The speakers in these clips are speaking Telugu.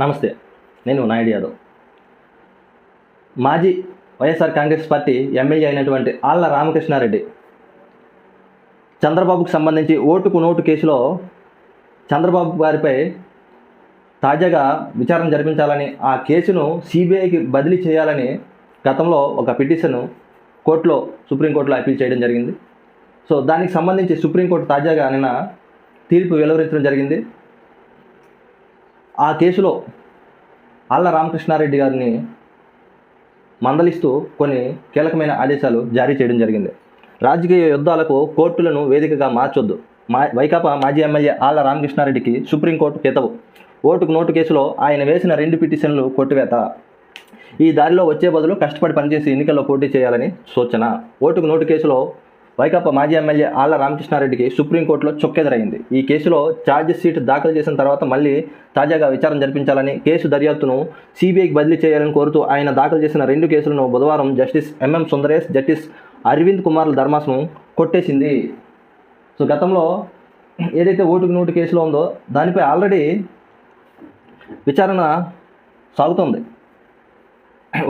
నమస్తే నేను నాయుడు యాదవ్. మాజీ వైఎస్ఆర్ కాంగ్రెస్ పార్టీ ఎమ్మెల్యే అయినటువంటి ఆళ్ళ రామకృష్ణారెడ్డి చంద్రబాబుకు సంబంధించి ఓటుకు నోటు కేసులో చంద్రబాబు గారిపై తాజాగా విచారణ జరిపించాలని ఆ కేసును సిబిఐకి బదిలీ చేయాలని గతంలో ఒక పిటిషన్ కోర్టులో సుప్రీంకోర్టులో అప్పీల్ చేయడం జరిగింది. సో దానికి సంబంధించి సుప్రీంకోర్టు తాజాగా నిన్న తీర్పు వెలువరించడం జరిగింది. ఆ కేసులో ఆళ్ళ రామకృష్ణారెడ్డి గారిని మందలిస్తూ కొన్ని కీలకమైన ఆదేశాలు జారీ చేయడం జరిగింది. రాజకీయ యుద్ధాలకు కోర్టులను వేదికగా మార్చొద్దు. మా వైకాపా మాజీ ఎమ్మెల్యే ఆళ్ళ రామకృష్ణారెడ్డికి సుప్రీంకోర్టు కితవు. ఓటుకు నోటు కేసులో ఆయన వేసిన రెండు పిటిషన్లు కొట్టివేత. ఈ దారిలో వచ్చే బదులు కష్టపడి పనిచేసి ఎన్నికల్లో పోటీ చేయాలని సూచన. ఓటుకు నోటు కేసులో వైకాపా మాజీ ఎమ్మెల్యే ఆళ్ళ రామకృష్ణారెడ్డికి సుప్రీంకోర్టులో చొక్కెదురైంది ఈ కేసులో ఛార్జ్ షీట్ దాఖలు చేసిన తర్వాత మళ్ళీ తాజాగా విచారణ జరిపించాలని కేసు దర్యాప్తును సిబిఐకి బదిలీ చేయాలని కోరుతూ ఆయన దాఖలు చేసిన రెండు కేసులను బుధవారం justice M M Sundaresh justice Aravind కుమార్ల ధర్మాసనం కొట్టేసింది. సో గతంలో ఏదైతే ఓటుకు నోటు కేసులో ఉందో దానిపై ఆల్రెడీ విచారణ సాగుతోంది.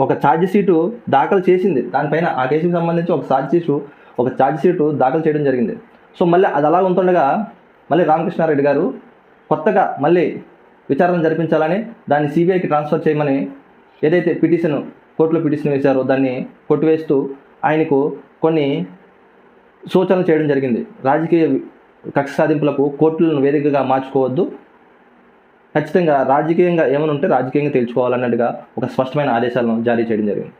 ఒక ఛార్జ్ షీటు దాఖలు చేసింది. దానిపైన ఆ కేసుకు సంబంధించి ఒక ఛార్జ్ షీటు ఒక ఛార్జ్షీటు దాఖలు చేయడం జరిగింది. సో మళ్ళీ అది అలా ఉంటుండగా మళ్ళీ రామకృష్ణారెడ్డి గారు కొత్తగా మళ్ళీ విచారణ జరిపించాలని దాన్ని సిబిఐకి ట్రాన్స్ఫర్ చేయమని ఏదైతే పిటిషన్ కోర్టులో పిటిషన్ వేశారో దాన్ని కొట్టివేస్తూ ఆయనకు కొన్ని సూచనలు చేయడం జరిగింది. రాజకీయ కక్ష సాధింపులకు కోర్టులను వేదికగా మార్చుకోవద్దు. ఖచ్చితంగా రాజకీయంగా ఏమైనా ఉంటే రాజకీయంగా తేల్చుకోవాలన్నట్టుగా ఒక స్పష్టమైన ఆదేశాలను జారీ చేయడం జరిగింది.